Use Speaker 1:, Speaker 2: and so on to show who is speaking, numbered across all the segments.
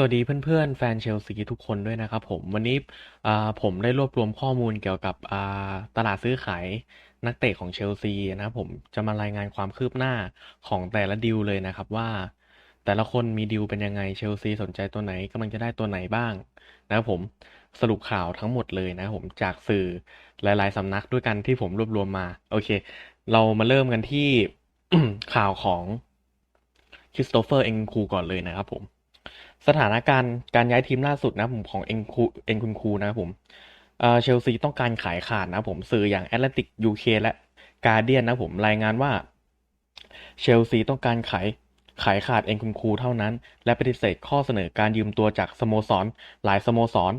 Speaker 1: สวัสดีเพื่อนๆ แฟนเชลซีทุกคนด้วยนะครับผม วันนี้ผมได้รวบรวมข้อมูลเกี่ยวกับตลาดซื้อขายนักเตะของเชลซีนะครับผมจะมารายงานความคืบหน้าของแต่ละดีลเลยนะครับว่า แต่ละคนมีดีลเป็นยังไงเชลซีสนใจตัวไหนกำลังจะได้ตัวไหนบ้างนะครับผมสรุปข่าวทั้งหมดเลยนะครับผมจากสื่อหลายๆสำนักด้วยกันที่ผมรวบรวมมา โอเค เรามาเริ่มกันที่ข่าวของคริสโตเฟอร์เอ็งคูก่อนเลยนะครับผม สถานการณ์การย้ายทีมล่าสุดนะผมของเอ็งคูเอ็งคุณคูนะครับผมเชลซีต้องการขายขาดนะผมสื่ออย่างแอตแลนติกยูเคและกาเดียนนะผมรายงานว่าเชลซีต้องการขายขายขาดเอ็งคุณคูเท่านั้น และปฏิเสธข้อเสนอการยืมตัวจากสโมสร หลายสโมสร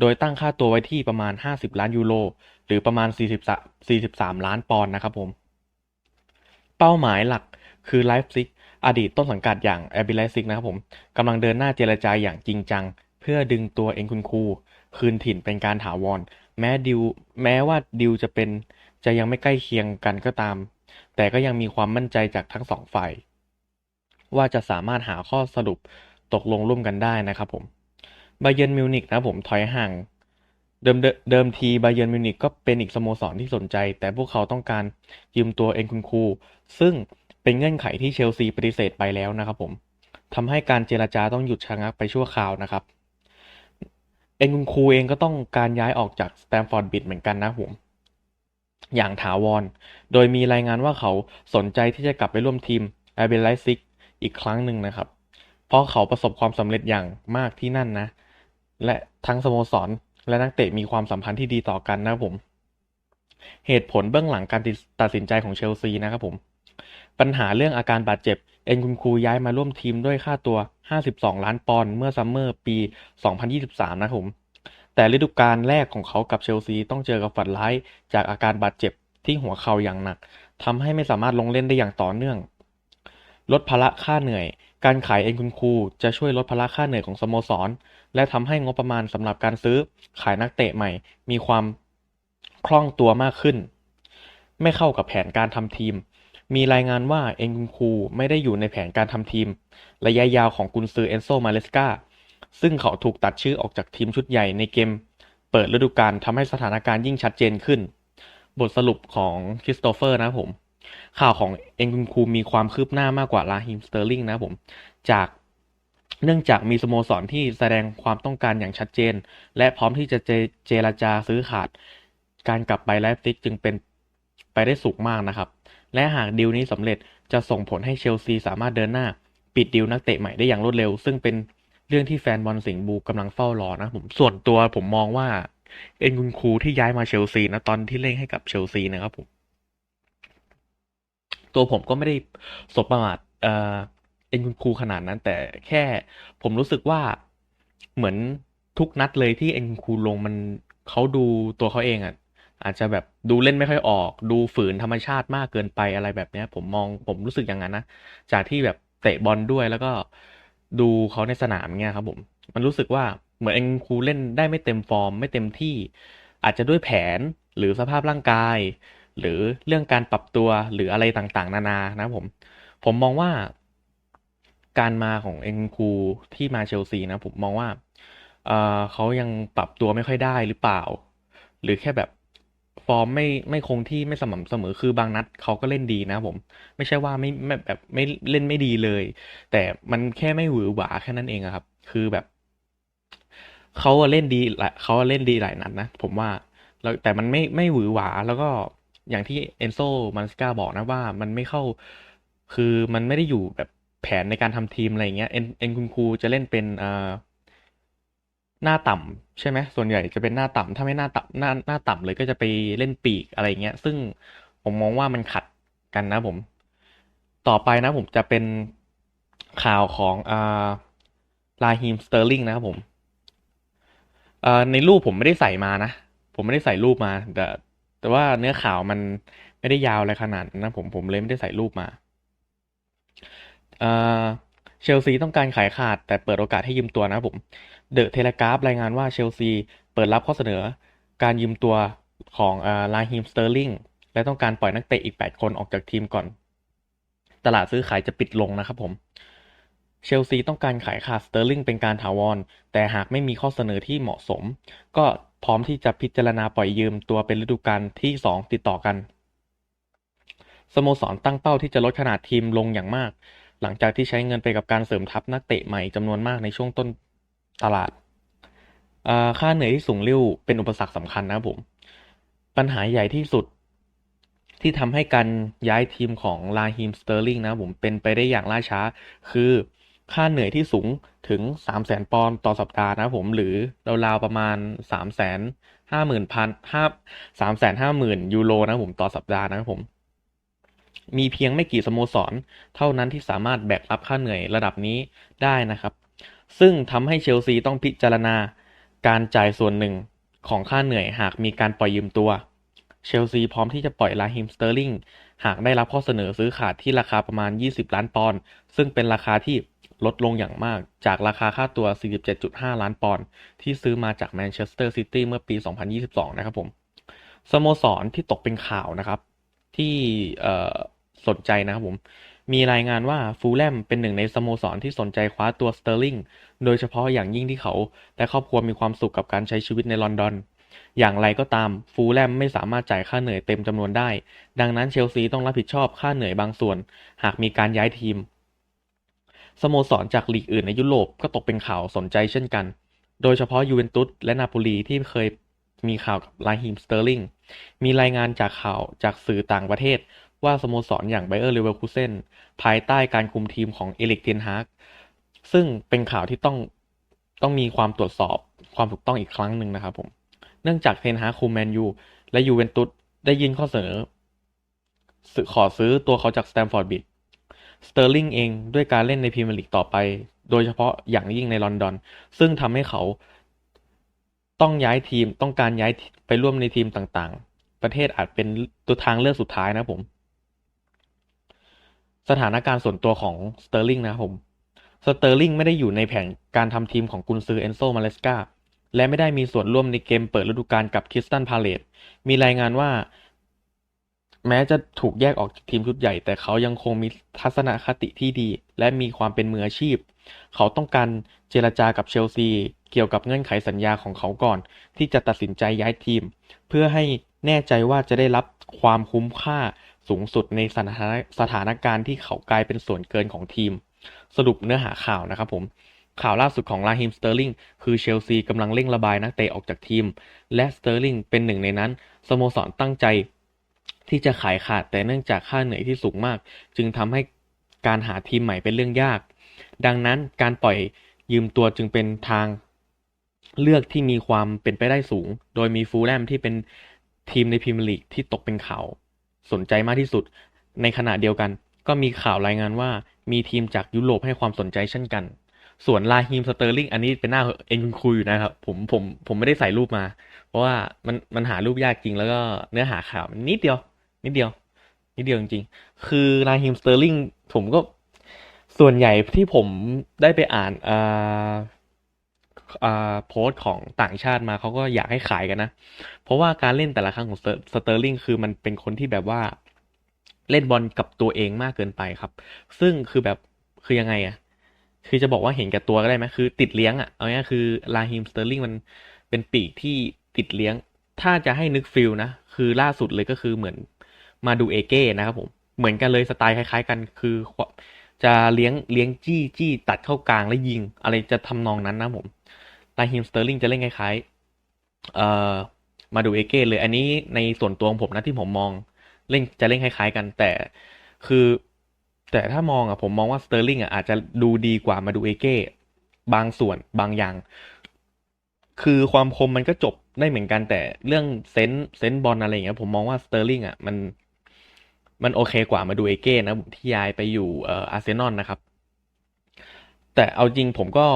Speaker 1: โดยตั้งค่าตัวไว้ที่ประมาณ 50 ล้านยูโรหรือประมาณ 43 43 ล้านปอนด์นะครับผม เป้าหมายหลักคือไลฟ์ซิก อดีตต้นสังกัดอย่างแอบิไลซิกนะครับผมกำลังเดินหน้าเจรจาอย่างจริงจัง เพื่อดึงตัวเองคุณครูคืนถิ่นเป็นการถาวร แม้ดิวแม้ว่าดิวจะเป็นจะยังไม่ใกล้เคียงกันก็ตาม แต่ก็ยังมีความมั่นใจจากทั้งสองฝ่าย ว่าจะสามารถหาข้อสรุปตกลงร่วมกันได้นะครับผมบาเยนมิวนิกนะผมถอยห่างเดิมเดิมทีบาเยนมิวนิกก็เป็นอีกสโมสรที่สนใจ แต่พวกเขาต้องการยืมตัวเองคุณครู ซึ่ง เป็นเงื่อนไขที่เชลซีปฏิเสธไปแล้วนะครับผมทำให้การเจรจาต้องหยุดชะงักไปชั่วคราวนะครับ เองคุณครูเองก็ต้องการย้ายออกจากสแตมฟอร์ดบิดเหมือนกันนะผม อย่างถาวร โดยมีรายงานว่าเขาสนใจที่จะกลับไปร่วมทีมแอเบลไลซิกอีกครั้งหนึ่งนะครับ เพราะเขาประสบความสำเร็จอย่างมากที่นั่นนะ และทั้งสโมสร และนักเตะมีความสัมพันธ์ที่ดีต่อกันนะครับผม เหตุผลเบื้องหลังการตัดสินใจของเชลซีนะครับผม ปัญหาเรื่องอาการบาดเจ็บ เอ็นคุณครูย้ายมาร่วมทีมด้วยค่าตัว 52 ล้านปอนด์เมื่อซัมเมอร์ปี 2023 นะครับผม แต่ฤดูกาลแรกของเขากับเชลซีต้องเจอกับฝันร้ายจากอาการบาดเจ็บที่หัวเข่าอย่างหนักทำให้ไม่สามารถลงเล่นได้อย่างต่อเนื่อง ลดภาระค่าเหนื่อย การขายเอ็นคุณครูจะช่วยลดภาระค่าเหนื่อยของสโมสร และทำให้งบประมาณสำหรับการซื้อขายนักเตะใหม่ มีความคล่องตัวมากขึ้น ไม่เข้ากับแผนการทำทีม มีรายงานว่าเอ็นคุณคูไม่ได้อยู่ในแผนการทำทีม ระยะยาวของกุนซือเอนโซมาเลสกาซึ่งเขาถูกตัดชื่อออกจากทีมชุดใหญ่ในเกม เปิดฤดูกาลทำให้สถานการณ์ยิ่งชัดเจนขึ้น บทสรุปของคริสโตเฟอร์นะผม ข่าวของเอ็นคุณคูมีความคืบหน้ามากกว่าลาฮิมสเตอร์ลิงนะผม จากเนื่องจากมีสโมสรที่แสดงความต้องการอย่างชัดเจน และพร้อมที่จะเจเจรจาซื้อขาด การกลับไปไลฟ์ซิกจึงเป็นไปได้สูงมากนะครับ และหากดีลนี้สำเร็จจะส่งผลให้เชลซีสามารถเดินหน้า ปิดดีลนักเตะใหม่ได้อย่างรวดเร็ว ซึ่งเป็นเรื่องที่แฟนบอลสิงห์บูกำลังเฝ้ารอนะผมส่วนตัวผมมองว่า เอ็นกุนคูที่ย้ายมาเชลซีนะตอนที่เล่นให้กับเชลซีนะครับผมตัวผมก็ไม่ได้สบประมาทเอ็นกุนคูขนาดนั้น แต่แค่ผมรู้สึกว่าเหมือนทุกนัดเลยที่เอ็นกุนคูลงมันเขาดูตัวเขาเองอะ อาจจะแบบดูเล่นไม่ค่อยออก ดูฝืนธรรมชาติมากเกินไปอะไรแบบเนี้ย ผมมองผมรู้สึกอย่างนั้นนะจากที่แบบเตะบอลด้วยแล้วก็ดูเขาในสนามเงี้ยครับผม มันรู้สึกว่าเหมือนเอ็งคูเล่นได้ไม่เต็มฟอร์ม ไม่เต็มที่ อาจจะด้วยแผนหรือสภาพร่างกาย หรือเรื่องการปรับตัวหรืออะไรต่างๆ นานานะผม ผมมองว่า การมาของเอ็งคูที่มาเชลซีนะผมมองว่าเเขายังปรับตัวไม่ค่อยได้หรือเปล่า หรือแค่แบบ ฟอร์มไม่ไม่คงที่ไม่สม่ำเสมอคือบางนัดเขาก็เล่นดีนะผม ไม่ใช่ว่าไม่ไม่แบบไม่เล่นไม่ดีเลย แต่มันแค่ไม่หวือหวาแค่นั้นเองครับ คือแบบเขาเล่นดีหลายเขาเล่นดีหลายนัดนะผมว่าแล้วแต่มันไม่ไม่หวือหวาแล้วก็อย่างที่เอนโซมันสกาบอกนะว่ามันไม่เข้า คือมันไม่ได้อยู่แบบแผนในการทำทีมอะไรเงี้ยเอ็นเอ็นคุณครูจะเล่นเป็นอ่อ หน้าต่ำใช่ไหมส่วนใหญ่จะเป็นหน้าต่ำถ้าไม่หน้าต่ำหน้าหน้าต่ำเลยก็จะไปเล่นปีกอะไรเงี้ย ซึ่งผมมองว่ามันขัดกันนะผม ต่อไปนะผมจะเป็นข่าวของอ่าลาฮิมสเตอร์ลิงนะครับผมอ่อในรูปผมไม่ได้ใส่มานะ ผมไม่ได้ใส่รูปมา แต่แต่ว่าเนื้อข่าวมันไม่ได้ยาวอะไรขนาดนั้นนะผมผมเลยไม่ได้ใส่รูปมาเอ่อเชลซีต้องการขายขาดแต่เปิดโอกาสให้ยืมตัวนะผม เดอะเทเลกราฟรายงานว่าเชลซีเปิดรับข้อเสนอ การยืมตัวของลาฮิมสเตอร์ลิงและต้องการปล่อยนักเตะอีก 8 คนออกจากทีมก่อน ตลาดซื้อขายจะปิดลงนะครับผม เชลซีต้องการขายขาดสเตอร์ลิงเป็นการถาวร แต่หากไม่มีข้อเสนอที่เหมาะสม ก็พร้อมที่จะพิจารณาปล่อยยืมตัวเป็นฤดูกาลที่ 2 ติดต่อกัน สโมสรตั้งเป้าที่จะลดขนาดทีมลงอย่างมาก หลังจากที่ใช้เงินไปกับการเสริมทัพนักเตะใหม่จำนวนมากในช่วงต้น ตลาด ค่าเหนื่อยที่สูงริ่วเป็นอุปสรรคสำคัญนะครับผม ปัญหาใหญ่ที่สุดที่ทำให้การย้ายทีมของลาฮิมสเตอร์ลิงนะผมเป็นไปได้อย่างล่าช้า คือค่าเหนื่อยที่สูงถึง 3 0 0 0 0 0ปอนด์ต่อสัปดาห์นะผม หรือราวๆประมาณ 3 5 0 0 0 0พันห้าสามแสนห้าหมื่นยูโรนะผมต่อสัปดาห์นะผม มีเพียงไม่กี่สโมสร เท่านั้นที่สามารถแบกรับค่าเหนื่อยระดับนี้ได้นะครับ ซึ่งทำให้เชลซีต้องพิจารณา การจ่ายส่วนหนึ่งของค่าเหนื่อยหากมีการปล่อยยืมตัว เชลซีพร้อมที่จะปล่อยลาฮิมสเตอร์ลิงหากได้รับข้อเสนอซื้อขาดที่ราคาประมาณ 20 ล้านปอนด์ซึ่งเป็นราคาที่ลดลงอย่างมากจากราคาค่าตัว 47.5 ล้านปอนด์ที่ซื้อมาจากแมนเชสเตอร์ซิตี้เมื่อปี 2022 นะครับผมสโมสรที่ตกเป็นข่าวนะครับ ที่สนใจนะครับผม มีรายงานว่าฟูลแลมเป็นหนึ่งในสโมสรที่สนใจคว้าตัวสเตอร์ลิงโดยเฉพาะอย่างยิ่งที่เขา และครอบครัวมีความสุขกับการใช้ชีวิตในลอนดอน อย่างไรก็ตามฟูลแลมไม่สามารถจ่ายค่าเหนื่อยเต็มจำนวนได้ ดังนั้นเชลซีต้องรับผิดชอบค่าเหนื่อยบางส่วน หากมีการย้ายทีม สโมสรจากลีกอื่นในยุโรปก็ตกเป็นข่าวสนใจเช่นกัน โดยเฉพาะยูเวนตุสและนาโปลีที่เคยมีข่าวกับลาฮิมสเตอร์ลิงมีรายงานจากข่าวจากสื่อต่างประเทศ ว่าสโมสรอย่างไบเออร์เลเวอร์คูเซนภายใต้การคุมทีมของเอลิกเทนฮากซึ่งเป็นข่าวที่ต้องต้องมีความตรวจสอบความถูกต้องอีกครั้งหนึ่งนะครับผมเนื่องจากเทนฮากคุมแมนยูและยูเวนตุสได้ยินข้อเสนอขอซื้อตัวเขาจากสแตมฟอร์ดบิดสเตอร์ลิงเองด้วยการเล่นในพรีเมียร์ลีกต่อไป โดยเฉพาะอย่างยิ่งในลอนดอน ซึ่งทำให้เขาต้องย้ายทีมต้องการย้ายไปร่วมในทีมต่างๆ ประเทศอาจเป็นตัวทางเลือกสุดท้ายนะผม สถานการณ์ส่วนตัวของสเตอร์ลิงนะครับผม สเตอร์ลิงไม่ได้อยู่ในแผนการทำทีมของกุนซือเอนโซมาเลสกาและไม่ได้มีส่วนร่วมในเกมเปิดฤดูกาลกับคริสตันพาเลตมีรายงานว่า แม้จะถูกแยกออกจากทีมชุดใหญ่ แต่เขายังคงมีทัศนคติที่ดี และมีความเป็นมืออาชีพ เขาต้องการเจรจากับเชลซี เกี่ยวกับเงื่อนไขสัญญาของเขาก่อน ที่จะตัดสินใจย้ายทีม เพื่อให้แน่ใจว่าจะได้รับความคุ้มค่า สูงสุดในสถานสถานการณ์ที่เขากลายเป็นส่วนเกินของทีม สรุปเนื้อหาข่าวนะครับผมข่าวล่าสุดของลาฮิมสเตอร์ลิงคือเชลซีกำลังเร่งระบายนักเตะออกจากทีม และสเตอร์ลิงเป็นหนึ่งในนั้นสโมสรตั้งใจที่จะขายขาดแต่เนื่องจากค่าเหนื่อยที่สูงมาก จึงทำให้การหาทีมใหม่เป็นเรื่องยาก ดังนั้นการปล่อยยืมตัวจึงเป็นทางเลือกที่มีความเป็นไปได้สูง โดยมีฟูลแลมที่เป็นทีมในพรีเมียร์ลีกที่ตกเป็นข่าว สนใจมากที่สุด ในขณะเดียวกัน ก็มีข่าวรายงานว่ามีทีมจากยุโรปให้ความสนใจเช่นกัน ส่วนลาฮิมสเตอร์ลิงอันนี้เป็นหน้าเองคุณคุยอยู่นะครับ ผมผมผมไม่ได้ใส่รูปมา เพราะว่ามันมันหารูปยากจริงแล้วก็เนื้อหาข่าวนิดเดียว นิดเดียว นิดเดียวจริงๆ คือลาฮิมสเตอร์ลิงผมก็ส่วนใหญ่ที่ผมได้ไปอ่านอ่า โพสต์ของต่างชาติมาเขาก็อยากให้ขายกันนะ เพราะว่าการเล่นแต่ละครั้งของสเตอร์ลิงคือมันเป็นคนที่แบบว่าเล่นบอลกับตัวเองมากเกินไปครับ ซึ่งคือแบบคือยังไงอะคือจะบอกว่าเห็นแก่ตัวก็ได้ไหมคือ ติดเลี้ยงอะเอาง่ายคือลาฮิมสเตอร์ลิงมันเป็นปีกที่ติดเลี้ยง ถ้าจะให้นึกฟิลนะ คือล่าสุดเลยก็คือเหมือนมาดูเอเก้นะครับผม เหมือนกันเลยสไตล์คล้าย ๆ กันคือจะเลี้ยงเลี้ยงจี้จี้ตัดเข้ากลางแล้วยิง อะไรจะทำนองนั้นนะผม ลาฮิมสเตอร์ลิงจะเล่นคล้ายๆเอ่อมาดูเอเก้เลย อันนี้ในส่วนตัวของผมนะที่ผมมองเล่นจะเล่นคล้ายๆกัน แต่คือ แต่ถ้ามองอะผมมองว่าสเตอร์ลิงอะอาจจะดูดีกว่ามาดูเอเก้บางส่วนบางอย่าง คือความคมมันก็จบได้เหมือนกัน แต่เรื่องเซนส์เซนส์บอลอะไรอย่างเงี้ยผมมองว่าสเตอร์ลิงอะมันมันโอเคกว่ามาดูเอเก้นะที่ย้ายไปอยู่เอ่ออาร์เซนอลนะครับ แต่เอาจริงผมก็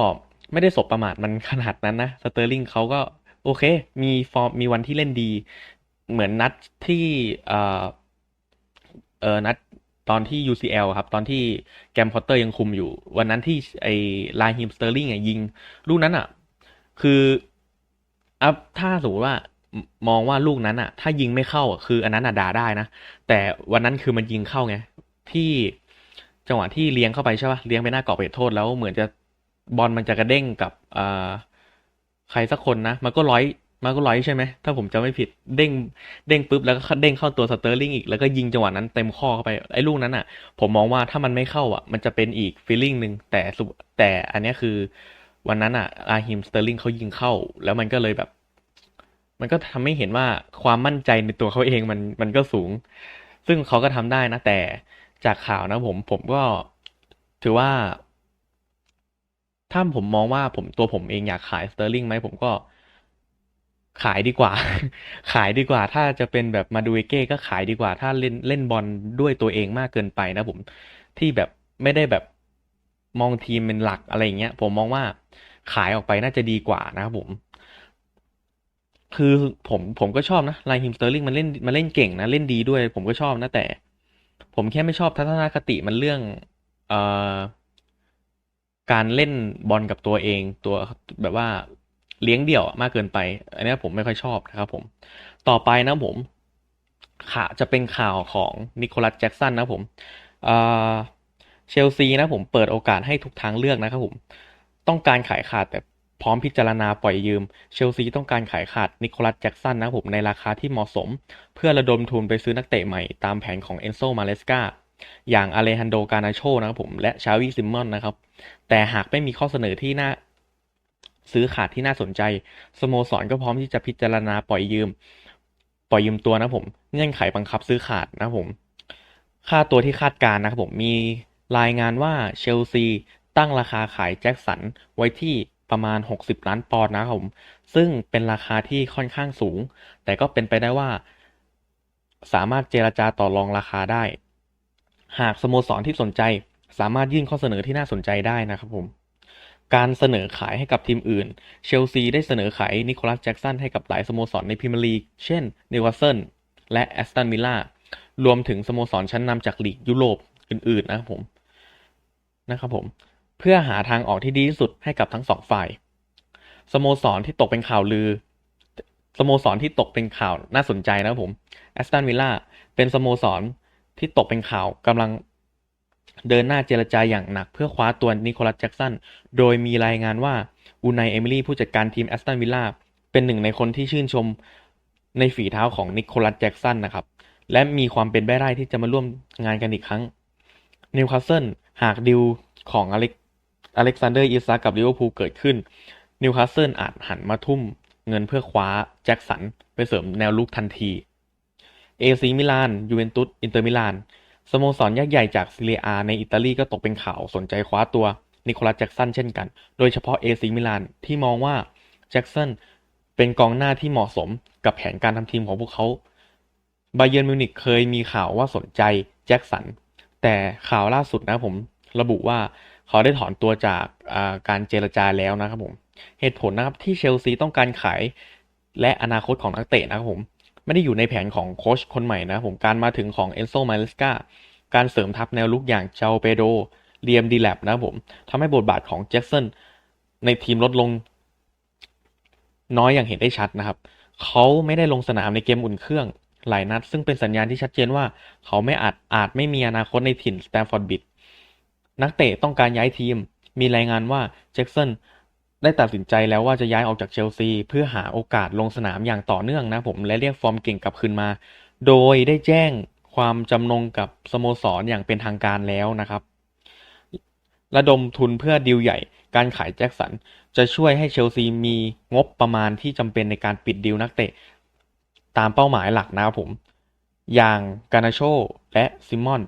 Speaker 1: ไม่ได้สบประมาทมันขนาดนั้นนะสเตอร์ลิงเขาก็โอเค มีฟอร์มมีวันที่เล่นดี เหมือนนัดที่เอ่อเออนัดตอนที่ UCL ครับ ตอนที่แกมพอตเตอร์ยังคุมอยู่ วันนั้นที่ไอ้ลาฮิมสเตอร์ลิงอะยิง ลูกนั้นอะ คืออัพถ้าสมมติว่ามองว่าลูกนั้นอะ ถ้ายิงไม่เข้าคืออันนั้นอะด่าได้นะ แต่วันนั้นคือมันยิงเข้าไง ที่จังหวะที่เลี้ยงเข้าไปใช่ป่ะเลี้ยงไปหน้ากรอบเขตโทษแล้วเหมือนจะ บอลมันจะกระเด้งกับอใครสักคนนะ มันก็ร้อยมันก็ร้อยใช่ไหม ถ้าผมจำไม่ผิดเด้งเด้งปุ๊บแล้วก็เด้งเข้าตัวสเตอร์ลิงอีกแล้วก็ยิงจังหวะนั้นเต็มข้อเข้าไปไอ้ลูกนั้นอะ ผมมองว่าถ้ามันไม่เข้าอะ มันจะเป็นอีกฟีลลิ่งหนึ่งแต่แต่อันนี้คือวันนั้นอะอาฮิมสเตอร์ลิงเขายิงเข้า แล้วมันก็เลยแบบ มันก็ทำให้เห็นว่าความมั่นใจในตัวเขาเองมันมันก็สูง ซึ่งเขาก็ทำได้นะ แต่จากข่าวนะผมผมก็ถือว่า ถ้าผมมองว่าผมตัวผมเองอยากขายสเตอร์ลิงไหมผมก็ขายดีกว่า ขายดีกว่า ถ้าจะเป็นแบบมาดูเอเก้ก็ขายดีกว่า ถ้าเล่นเล่นบอลด้วยตัวเองมากเกินไปนะผมที่แบบไม่ได้แบบมองทีมเป็นหลักอะไรเงี้ย ผมมองว่าขายออกไปน่าจะดีกว่านะครับผม คือผมผมก็ชอบนะไลฮิมสเตอร์ลิงมันเล่นมันเล่นเก่งนะ เล่นดีด้วย ผมก็ชอบนะแต่ ผมแค่ไม่ชอบทัศนคติมันเรื่อง เอ่อ การเล่นบอลกับตัวเองตัวแบบว่าเลี้ยงเดี่ยวมากเกินไป อันนี้ผมไม่ค่อยชอบนะครับผม ต่อไปนะผมข่าวจะเป็นข่าวของนิโคลัสแจ็กสันนะผมเอ่อเชลซีนะผมเปิดโอกาสให้ทุกทางเลือกนะครับผม ต้องการขายขาดแต่พร้อมพิจารณาปล่อยยืม เชลซีต้องการขายขาดนิโคลัสแจ็กสันนะครับผมในราคาที่เหมาะสม เพื่อระดมทุนไปซื้อนักเตะใหม่ตามแผนของเอนโซมาเลสกา อย่างอเลฮันโดกานาโชนะครับผมและชาวิซิมมอนนะครับ แต่หากไม่มีข้อเสนอที่น่าซื้อขาดที่น่าสนใจ สโมสรก็พร้อมที่จะพิจารณาปล่อยยืม ปล่อยยืมตัวนะผมเงื่อนไขบังคับซื้อขาดนะผมค่าตัวที่คาดการณ์นะครับผมมีรายงานว่าเชลซีตั้งราคาขายแจ็คสันไว้ที่ประมาณ 60 ล้านปอนด์นะครับผม ซึ่งเป็นราคาที่ค่อนข้างสูง แต่ก็เป็นไปได้ว่า สามารถเจรจาต่อรองราคาได้ หากสโมสรที่สนใจสามารถยื่นข้อเสนอที่น่าสนใจได้นะครับผม การเสนอขายให้กับทีมอื่น เชลซีได้เสนอขายนิโคลัสแจ็กสันให้กับหลายสโมสรในพรีเมียร์ลีก เช่นนิวคาสเซิลและแอสตันวิลล่ารวมถึงสโมสรชั้นนำจากลีกยุโรปอื่น ๆ นะครับผมนะครับผม เพื่อหาทางออกที่ดีที่สุดให้กับทั้งสองฝ่าย สโมสรที่ตกเป็นข่าวลือ สโมสรที่ตกเป็นข่าวน่าสนใจนะครับผมแอสตันวิลล่าเป็นสโมสร ที่ตกเป็นข่าวกำลังเดินหน้าเจรจาอย่างหนักเพื่อคว้าตัวนิโคลัสแจ็กสัน โดยมีรายงานว่าอูไนเอมิลี่ผู้จัดการทีมแอสตันวิลล่าเป็นหนึ่งในคนที่ชื่นชมในฝีเท้าของนิโคลัสแจ็กสันนะครับ และมีความเป็นไปได้ที่จะมาร่วมงานกันอีกครั้งนิวคาสเซิลหากดิวของอเล็กอเล็กซานเดอร์อิซากับลิเวอร์พูลเกิดขึ้นนิวคาสเซิลอาจหันมาทุ่มเงินเพื่อคว้าแจ็คสันไปเสริมแนวลุกทันที เอซีมิลาน ยูเวนตุส อินเตอร์มิลาน สโมสรยักษ์ใหญ่จากซีเรียอาในอิตาลีก็ตกเป็นข่าวสนใจคว้าตัวนิโคลัสแจ็กสันเช่นกัน โดยเฉพาะเอซีมิลานที่มองว่าแจ็กสันเป็นกองหน้าที่เหมาะสมกับแผนการทำทีมของพวกเขาบาเยนมิวนิกเคยมีข่าวว่าสนใจแจ็คสัน แต่ข่าวล่าสุดนะผมระบุว่าเขาได้ถอนตัวจากาการเจรจาแล้วนะครับผม เหตุผลนะครับที่เชลซีต้องการขายและอนาคตของนักเตะนะครับผม ไม่ได้อยู่ในแผนของโค้ชคนใหม่นะผมการมาถึงของเอนโซมาเลสกาการเสริมทัพแนวลุกอย่างเจาเปโดเรียมดีแลบนะผมทำให้บทบาทของแจ็คสันในทีมลดลง น้อยอย่างเห็นได้ชัดนะครับ เขาไม่ได้ลงสนามในเกมอุ่นเครื่องหลายนัด ซึ่งเป็นสัญญาณที่ชัดเจนว่าเขาไม่อาจอาจไม่มีอนาคตในถิ่นสแตมฟอร์ดบิดนักเตะต้องการย้ายทีม มีรายงานว่าแจ็คสัน ได้ตัดสินใจแล้วว่าจะย้ายออกจากเชลซี เพื่อหาโอกาสลงสนามอย่างต่อเนื่องนะผมและเรียกฟอร์มเก่งกลับคืนมา โดยได้แจ้งความจำนงกับสโมสรอย่างเป็นทางการแล้วนะครับ ระดมทุนเพื่อดีลใหญ่การขายแจ็คสัน จะช่วยให้เชลซีมีงบประมาณที่จำเป็นในการปิดดีลนักเตะ ตามเป้าหมายหลักนะครับผม อย่างกานาโชและซิมอน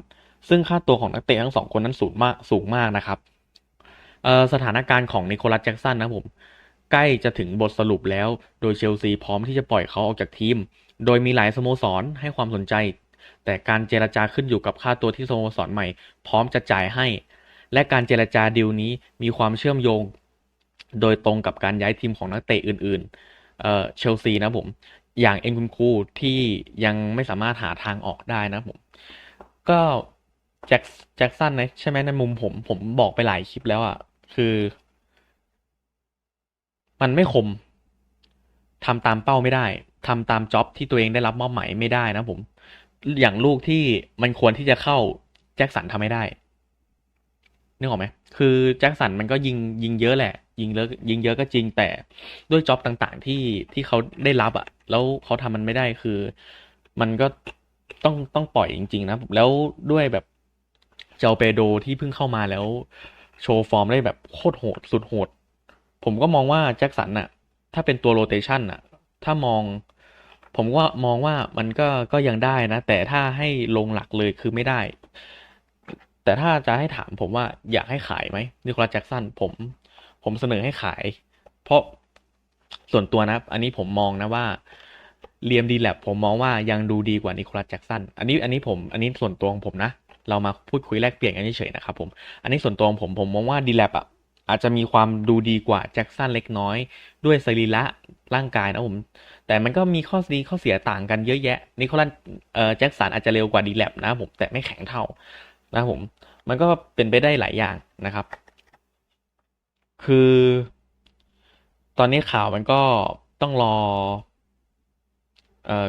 Speaker 1: ซึ่งค่าตัวของนักเตะทั้งสองคนนั้นสูงมากสูงมากนะครับ สถานการณ์ของนิโคลัสแจ็กสันนะผม ใกล้จะถึงบทสรุปแล้ว โดยเชลซีพร้อมที่จะปล่อยเขาออกจากทีม โดยมีหลายสโมสรให้ความสนใจ แต่การเจรจาขึ้นอยู่กับค่าตัวที่สโมสรใหม่ พร้อมจะจ่ายให้ และการเจรจาดีลนี้มีความเชื่อมโยง โดยตรงกับการย้ายทีมของนักเตะอื่นๆเชลซีนะผม อย่างเอ็นคุนคูที่ยังไม่สามารถหาทางออกได้นะผม ก็แจ็คแจ็คสันนะใช่ไหมในมุมผมผมบอกไปหลายคลิปแล้วอะ่ะ คือ มันไม่คมทำตามเป้าไม่ได้ทำตามจ็อบที่ตัวเองได้รับมอบหมายไม่ได้นะผม อย่างลูกที่มันควรที่จะเข้าแจ็คสันทำไม่ได้นึกออกไหมคือแจ็คสันมันก็ยิงยิงเยอะแหละ ยิงเยอะยิงเยอะก็จริงแต่ด้วยจ็อบต่างๆที่ที่เขาได้รับอะแล้วเขาทำมันไม่ได้คือ มันก็ต้องต้องปล่อยจริง ๆ นะแล้วด้วยแบบเจ้าเปโดที่เพิ่งเข้ามาแล้ว โชว์ฟอร์มได้แบบโคตรโหดสุดโหด ผมก็มองว่าแจ็คสันน่ะ ถ้าเป็นตัวโรเตชันน่ะ ถ้ามอง ผมว่ามองว่ามันก็ก็ยังได้นะ แต่ถ้าให้ลงหลักเลยคือไม่ได้ แต่ถ้าจะให้ถามผมว่าอยากให้ขายไหมนิโคลัสแจ็คสันผม ผมเสนอให้ขาย เพราะส่วนตัวนะ อันนี้ผมมองนะว่าเลียมดีแลบผมมองว่ายังดูดีกว่านิโคลัสแจ็คสัน อันนี้อันนี้ผม อันนี้ส่วนตัวของผมนะ เรามาพูดคุยแลกเปลี่ยนกันเฉยๆนะครับผมอันนี้ส่วนตัวของผมผมมองว่าดีแลบอะอาจจะมีความดูดีกว่าแจ็คสันเล็กน้อย ด้วยสรีระร่างกายนะผม แต่มันก็มีข้อดีข้อเสียต่างกันเยอะแยะนิโคลัสเอ่อแจ็คสันอาจจะเร็วกว่าดีแลบนะผมแต่ไม่แข็งเท่านะผม มันก็เป็นไปได้หลายอย่างนะครับ คือ ตอนนี้ข่าวมันก็ต้องรอ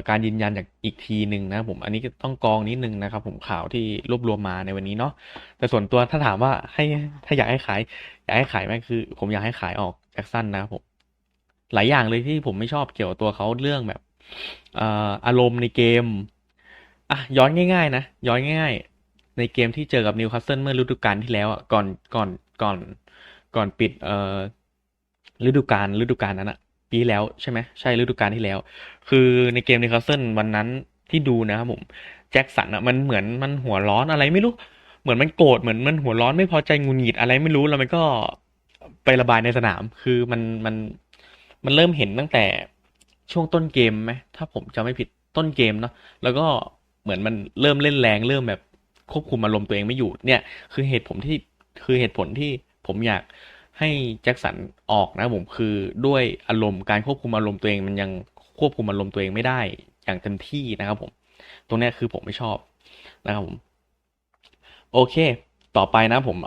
Speaker 1: การยืนยันจากอีกทีหนึ่งนะผมอันนี้ต้องกรองนิดนึงนะครับ ผมข่าวที่รวบรวมมาในวันนี้เนาะแต่ส่วนตัวถ้าถามว่าให้ถ้าอยากให้ขาย อยากให้ขายไหมคือ ผมอยากให้ขายออกแจ็คสันนะครับผมหลายอย่างเลยที่ผมไม่ชอบเกี่ยวกับตัวเขาเรื่องแบบเอ่ออารมณ์ในเกมอะย้อนง่าย ๆ นะย้อนง่าย ๆ ในเกมที่เจอกับนิวคาสเซิลเมื่อฤดูกาลที่แล้วอะก่อนก่อนก่อนก่อนปิดเอ่อฤดูกาลฤดูกาลนั้นอะปีแล้วใช่ไหมใช่ฤดูกาลที่แล้ว คือในเกมนิคาสเซิลวันนั้นที่ดูนะครับผมแจ็คสันอะมันเหมือนมันหัวร้อนอะไรไม่รู้ เหมือนมันโกรธเหมือนมันหัวร้อนไม่พอใจงุนหงิดอะไรไม่รู้แล้วมันก็ไประบายในสนามคือมันมันมันเริ่มเห็นตั้งแต่ช่วงต้นเกมไหมถ้าผมจำไม่ผิดต้นเกมเนาะแล้วก็เหมือนมันเริ่มเล่นแรงเริ่มแบบควบคุมอารมณ์ตัวเองไม่อยู่เนี่ย คือเหตุผลที่คือเหตุผลที่ผมอยากให้แจ็คสันออกนะผมคือด้วยอารมณ์การควบคุมอารมณ์ตัวเองมันยัง ควบคุมอารมณ์ตัวเองไม่ได้อย่างเต็มที่นะครับผม ตรงนี้คือผมไม่ชอบนะครับผม โอเค ต่อไปนะผม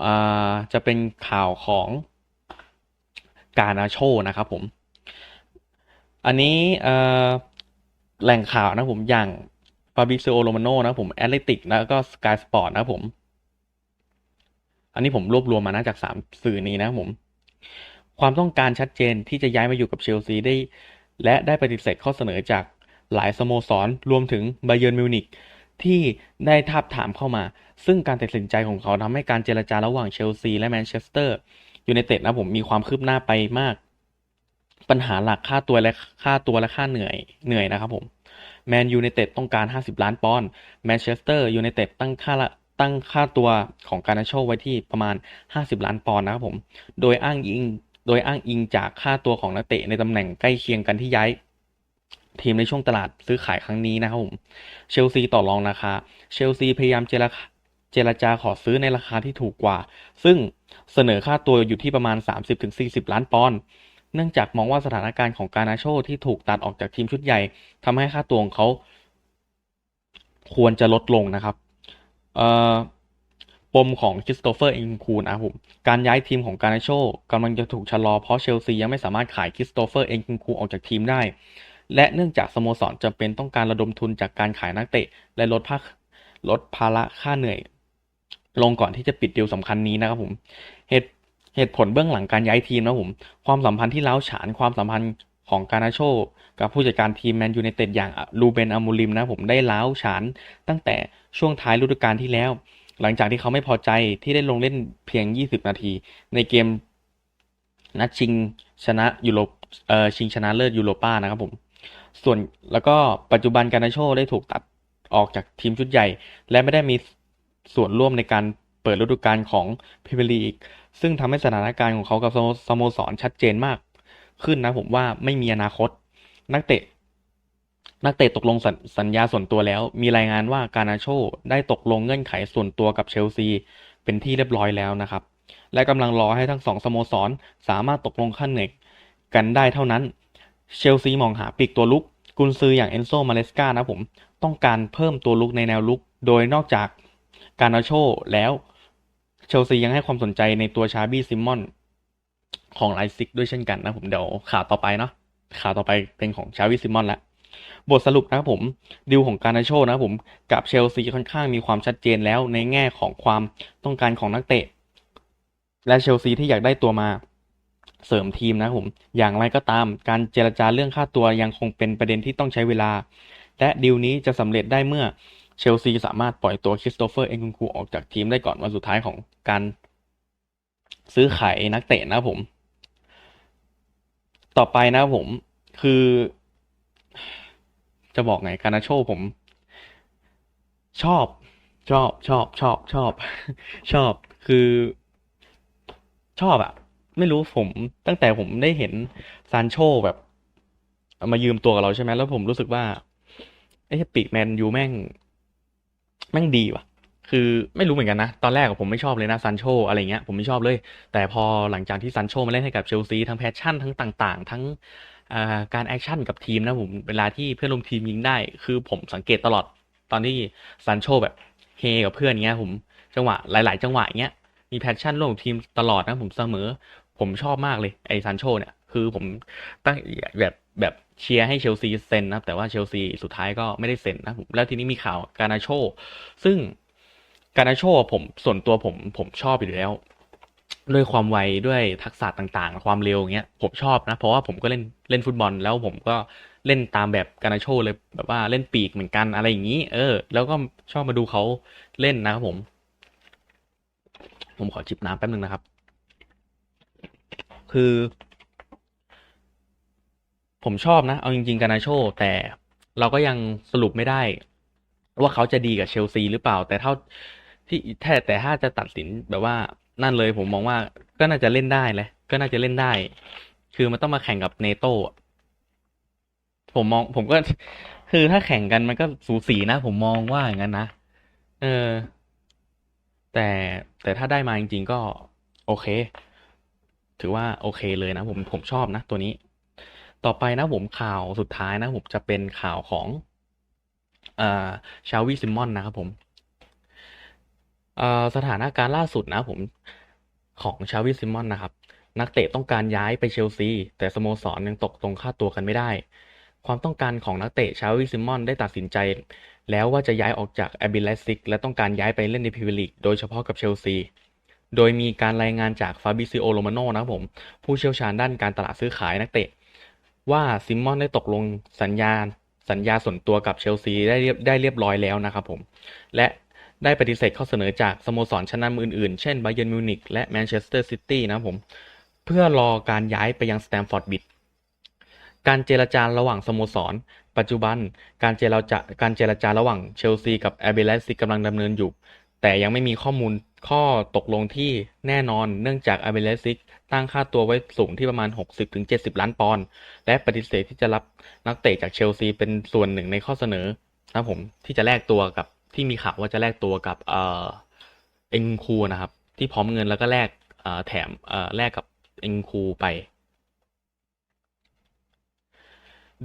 Speaker 1: จะเป็นข่าวของกานาโชนะครับผม อันนี้แหล่งข่าวนะผมอย่างฟาบิซิโอโรมาโนนะผมแอตเลติกแล้วก็สกายสปอร์ตนะผม อันนี้ผมรวบรวมมานะจากสามสื่อนี้นะผม ความต้องการชัดเจนที่จะย้ายมาอยู่กับเชลซีได้ และได้ปฏิเสธข้อเสนอจากหลายสโมสรรวมถึงไบเยิร์นมิวนิกที่ได้ทาบถามเข้ามา ซึ่งการตัดสินใจของเขาทำให้การเจรจาระหว่างเชลซีและแมนเชสเตอร์ยูไนเต็ดนะผมมีความคืบหน้าไปมาก ปัญหาหลักค่าตัวและค่าตัวและค่าเหนื่อยเหนื่อยนะครับผมแมนยูไนเต็ดต้องการ 50 ล้านปอนด์แมนเชสเตอร์ยูไนเต็ดตั้งค่าละตั้งค่าตัวของการนาโชไว้ที่ประมาณ 50 ล้านปอนด์นะครับผม โดยอ้างอิง โดยอ้างอิงจากค่าตัวของนักเตะในตำแหน่งใกล้เคียงกันที่ย้ายทีมในช่วงตลาดซื้อขายครั้งนี้นะครับผมเชลซีต่อรองราคาเชลซีพยายามเจรเจรจาขอซื้อในราคาที่ถูกกว่า ซึ่งเสนอค่าตัวอยู่ที่ประมาณ 30-40 ล้านปอนด์เนื่องจากมองว่าสถานการณ์ของการนาโชที่ถูกตัดออกจากทีมชุดใหญ่ทำให้ค่าตัวของเขา ควรจะลดลงนะครับ เอ่อ ปมของคริสโตเฟอร์เอ็นคูนะครับผมการย้ายทีมของการนาโชกำลังจะถูกชะลอเพราะเชลซียังไม่สามารถขายคริสโตเฟอร์เอ็นคูออกจากทีมได้ และเนื่องจากสโมสรจำเป็นต้องการระดมทุนจากการขายนักเตะ และลดภาคลดภาระค่าเหนื่อย ลงก่อนที่จะปิดดีลสำคัญนี้นะครับผมเหตุเหตุผลเบื้องหลังการย้ายทีมนะผมความสัมพันธ์ที่ล้าวฉานความสัมพันธ์ของการนาโชกับผู้จัดการทีมแมนยูไนเต็ดอย่างลูเบนอามูริมนะผมได้ล้าวฉานตั้งแต่ช่วงท้ายฤดูกาลที่แล้ว หลังจากที่เขาไม่พอใจที่ได้ลงเล่นเพียง 20 นาที ในเกมนัดชิงชนะยูโรเอ่อชิงชนะเลิศยูโรป้านะครับผม ส่วนแล้วก็ปัจจุบันการนาโชได้ถูกตัดออกจากทีมชุดใหญ่ และไม่ได้มีส่วนร่วมในการเปิดฤดูกาลของพรีเมียร์ลีกซึ่งทำให้สถานการณ์ของเขากับสโมสรชัดเจนมาก ขึ้นนะผมว่าไม่มีอนาคต นักเตะ นักเตะตกลงสสัญญาส่วนตัวแล้ว มีรายงานว่าการนาโชได้ตกลงเงื่อนไขส่วนตัวกับเชลซี เป็นที่เรียบร้อยแล้วนะครับ และกำลังรอให้ทั้งสองสโมสร สามารถตกลงขั้นเหน็กกันได้เท่านั้น เชลซีมองหาปีกตัวลุก กุนซืออย่างเอนโซมาเลสกานะผม ต้องการเพิ่มตัวลุกในแนวลุก โดยนอกจากการนาโชแล้วเชลซียังให้ความสนใจในตัวชาบี้ซิมมอนของไลซิกด้วยเช่นกันนะผมเดี๋ยวข่าวต่อไปเนาะข่าวต่อไปเป็นของชาวิซิมอนแล้ว บทสรุปนะครับผมดิวของการนาโชนะครับผมกับเชลซีค่อนข้างมีความชัดเจนแล้วในแง่ของความต้องการของนักเตะ และเชลซีที่อยากได้ตัวมาเสริมทีมนะครับผม อย่างไรก็ตามการเจรจาเรื่องค่าตัวยังคงเป็นประเด็นที่ต้องใช้เวลา และดีลนี้จะสำเร็จได้เมื่อเชลซีสามารถปล่อยตัวคริสโตเฟอร์เอ็นคุนคูออกจากทีมได้ก่อนวันสุดท้ายของการซื้อขายนักเตะนะครับผม ต่อไปนะครับผมคือ จะบอกไงการนาโชผม ชอบ ชอบชอบชอบชอบ ชอบคือ ชอบอะไม่รู้ผมตั้งแต่ผมได้เห็นซานโชแบบ มายืมตัวกับเราใช่ไหมแล้วผมรู้สึกว่าไอ้ปีกแมนยูแม่ง แม่งดีว่ะ คือไม่รู้เหมือนกันนะ ตอนแรกผมไม่ชอบเลยนะซันโชอะไรเงี้ยผมไม่ชอบเลย แต่พอหลังจากที่ซันโชมาเล่นให้กับเชลซีทั้งแพชชั่นทั้งต่าง ๆ ทั้งการแอคชั่นกับทีมนะผมเวลาที่เพื่อนร่วมทีมยิงได้ คือผมสังเกตตลอดตอนที่ซันโชแบบเฮกับเพื่อนเงี้ยผมจังหวะหลาย ๆ จังหวะเงี้ยมีแพชชั่นร่วมทีมตลอดนะผมเสมอ ผมชอบมากเลยไอซันโชเนี่ยคือผมตั้งแบบแบบเชียร์ให้เชลซีเซ็นนะแต่ว่าเชลซีสุดท้ายก็ไม่ได้เซ็นนะผมแล้วทีนี้มีข่าวการนาโช ซึ่ง การนาโชผมส่วนตัวผมผมชอบอยู่แล้ว ด้วยความไวด้วยทักษะต่างๆ ความเร็วอย่างเงี้ยผมชอบนะ เพราะว่าผมก็เล่นเล่นฟุตบอล แล้วผมก็เล่นตามแบบการนาโชเลยแบบว่าเล่นปีกเหมือนกันอะไรอย่างนี้ เออ แล้วก็ชอบมาดูเขาเล่นนะครับผม ผมขอจิบน้ำแป๊บนึงนะครับ คือ ผมชอบนะ เอาจริงๆการนาโชแต่เราก็ยังสรุปไม่ได้ว่าเขาจะดีกับเชลซีหรือเปล่า แต่เท่า ที่แท้แต่ถ้าจะตัดสินแบบว่านั่นเลยผมมองว่าก็น่าจะเล่นได้แหละก็น่าจะเล่นได้ คือมันต้องมาแข่งกับเนโต้ผมมอง ผมก็ คือถ้าแข่งกันมันก็สูสีนะ ผมมองว่าอย่างนั้นนะเออ แต่แต่ถ้าได้มาจริงๆก็ โอเค ถือว่าโอเคเลยนะ ผมผมชอบนะ ตัวนี้ ต่อไปนะผมข่าวสุดท้ายนะ ผมจะเป็นข่าวของอ่าชาวิซิมอนนะครับผม สถานการณ์ล่าสุดนะผมของชาวิซิมอนนะครับ นักเตะต้องการย้ายไปเชลซี แต่สโมสรยังตกลงค่าตัวกันไม่ได้ ความต้องการของนักเตะชาวิซิมอนได้ตัดสินใจ แล้วว่าจะย้ายออกจากแอบิเลซิกและต้องการย้ายไปเล่นในพรีเมียร์ลีกโดยเฉพาะกับเชลซี โดยมีการรายงานจากฟาบิซิโอโรมาโนนะครับผม ผู้เชี่ยวชาญด้านการตลาดซื้อขายนักเตะ ว่าซิมอนได้ตกลงสัญญาสัญญาส่วนตัวกับเชลซีได้เรียบได้เรียบร้อยแล้วนะครับผม และ ได้ปฏิเสธข้อเสนอจากสโมสรชั้นนำอื่นๆ เช่นไบเยร์นมิวนิกและแมนเชสเตอร์ซิตี้นะผม เพื่อรอการย้ายไปยังสแตมฟอร์ดบิดการเจรจาระหว่างสโมสร ปัจจุบันการเจรจาการเจรจาระหว่างเชลซีกับแอเบเลซิกกำลังดำเนินอยู่ แต่ยังไม่มีข้อมูลข้อตกลงที่แน่นอนเนื่องจากแอเบเลซิกตั้งค่าตัวไว้สูงที่ประมาณ 60-70 ล้านปอนด์และปฏิเสธที่จะรับนักเตะจากเชลซีเป็นส่วนหนึ่งในข้อเสนอนะผมที่จะแลกตัวกับ ที่มีข่าวว่าจะแลกตัวกับเอ่อเอ็งคูนะครับ ที่พร้อมเงินแล้วก็แลกเอ่อแถมเอ่อแลกกับเอ็งคูไป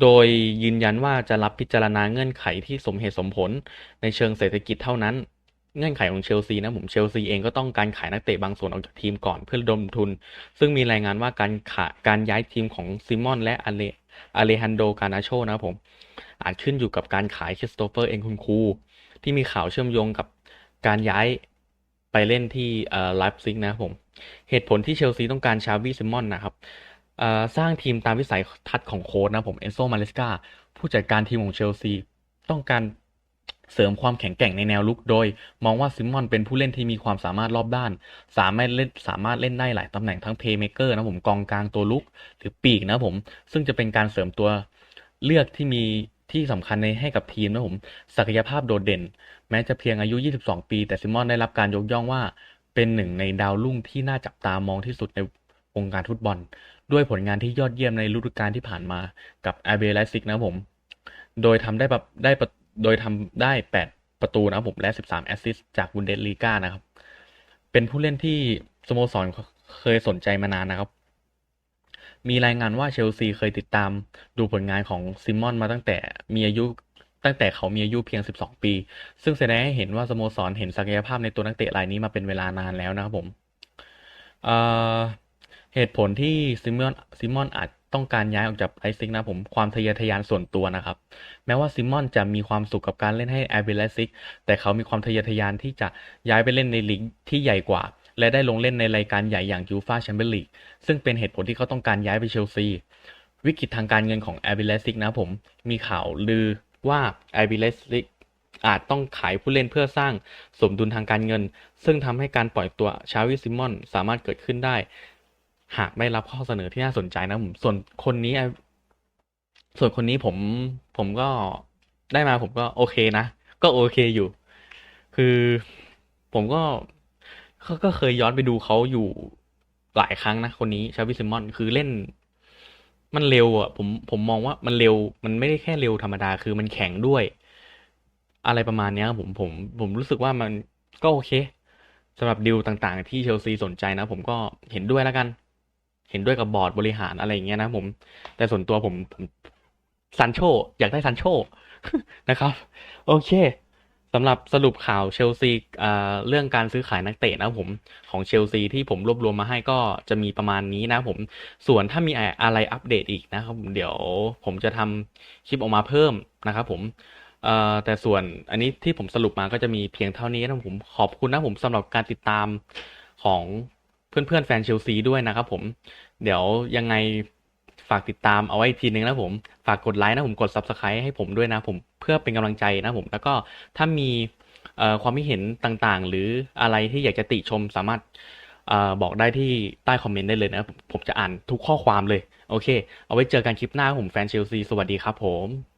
Speaker 1: โดยยืนยันว่าจะรับพิจารณาเงื่อนไขที่สมเหตุสมผลในเชิงเศรษฐกิจเท่านั้นเงื่อนไขของเชลซีนะผมเชลซีเองก็ต้องการขายนักเตะบางส่วนออกจากทีมก่อนเพื่อดมทุน ซึ่งมีรายงานว่าการขาการย้ายทีมของซิมอนและอเลอเลฮันโดกานาโชนะผม อาจขึ้นอยู่กับการขายคริสโตเฟอร์เอ็นคุนคู ที่มีข่าวเชื่อมโยงกับการย้ายไปเล่นที่เอ่อไลฟ์ซิกนะครับผม เหตุผลที่เชลซีต้องการชาวีซิมอนนะครับสร้างทีมตามวิสัยทัศน์ของโค้ชนะผม เอนโซมาเลสกาผู้จัดการทีมของเชลซี ต้องการเสริมความแข็งแกร่งในแนวลุกโดย มองว่าซิมมอนเป็นผู้เล่นที่มีความสามารถรอบด้าน สามารถเล่นสามารถเล่นได้หลายตำแหน่งทั้งเพย์เมเกอร์นะผมกองกลางตัวลุกหรือปีกนะผม ซึ่งจะเป็นการเสริมตัวเลือกที่มี ที่สำคัญในให้กับทีมนะผม ศักยภาพโดดเด่น แม้จะเพียงอายุ 22 ปี แต่ซิมอนได้รับการยกย่องว่า เป็นหนึ่งในดาวรุ่งที่น่าจับตามองที่สุดในวงการฟุตบอล ด้วยผลงานที่ยอดเยี่ยมในฤดูกาลที่ผ่านมากับอาเบไลซิกนะผม โดยทำได้แบบได้โดยทำได้ 8 ประตูนะผมและ 13 แอสซิสต์จากบุนเดสลีกานะครับ เป็นผู้เล่นที่สโมสรเคยสนใจมานานนะครับ มีรายงานว่าเชลซีเคยติดตามดูผลงานของซิมมอนมาตั้งแต่มีอายุตั้งแต่เขามีอายุเพียง 12 ปี ซึ่งแสดงให้เห็นว่าสโมสรเห็นศักยภาพในตัวนักเตะรายนี้มาเป็นเวลานานแล้วนะครับผมเเหตุผลที่ซิมอนซิมอนอาจต้องการย้ายออกจากไอซิกนะผมความทะเยอทะยานส่วนตัวนะครับ แม้ว่าซิมอนจะมีความสุขกับการเล่นให้แอร์เบลซิกแต่เขามีความทะเยอทะยานที่จะย้ายไปเล่นในลีกที่ใหญ่กว่า และได้ลงเล่นในรายการใหญ่อย่างยูฟาแชมเปี้ยนลีกซึ่งเป็นเหตุผลที่เขาต้องการย้ายไปเชลซี วิกฤตทางการเงินของแอบิเลสิกนะผม มีข่าวลือว่าแอบิเลสิกอาจต้องขายผู้เล่นเพื่อสร้างสมดุลทางการเงิน ซึ่งทำให้การปล่อยตัวชาวิซิมอนสามารถเกิดขึ้นได้ หากได้รับข้อเสนอที่น่าสนใจนะผม ส่วนคนนี้ ส่วนคนนี้ผมผมก็ได้มาผมก็โอเคนะ ก็โอเคอยู่ คือผมก็ ก็ก็เคยย้อนไปดูเขาอยู่หลายครั้งนะคนนี้ชาวิซิมอนคือเล่น มันเร็วอะ ผมผมมองว่ามันเร็ว มันไม่ได้แค่เร็วธรรมดาคือมันแข็งด้วย อะไรประมาณเนี้ยผมผมผมรู้สึกว่ามันก็โอเคสำหรับดีลต่างๆ ที่เชลซีสนใจนะ ผมก็เห็นด้วยแล้วกัน เห็นด้วยกับบอร์ดบริหารอะไรอย่างเงี้ยนะผม แต่ส่วนตัวผมผมซันโชอยากได้ซันโชนะครับ โอเค สำหรับสรุปข่าวเชลซีเรื่องการซื้อขายนักเตะนะผมของเชลซีที่ผมรวบรวมมาให้ก็จะมีประมาณนี้นะผมส่วนถ้ามีอะไรอัปเดตอีกนะครับเดี๋ยวผมจะทำคลิปออกมาเพิ่มนะครับผมแต่ส่วนอันนี้ที่ผมสรุปมาก็จะมีเพียงเท่านี้นะผมขอบคุณนะผมสำหรับการติดตามของเพื่อนๆแฟนเชลซีด้วยนะครับผมเดี๋ยวยังไง ฝากติดตามเอาไว้ทีนึงนะผม ฝากกดไลค์นะผมกด Subscribe ให้ผมด้วยนะผมเพื่อเป็นกำลังใจนะผม แล้วก็ถ้ามีความคิดเห็นต่างๆ หรืออะไรที่อยากจะติชมสามารถอบอกได้ที่ใต้คอมเมนต์ได้เลยนะผมจะอ่านทุกข้อความเลย โอเค เอาไว้เจอกันคลิปหน้าผมแฟนเชลซีสวัสดีครับผม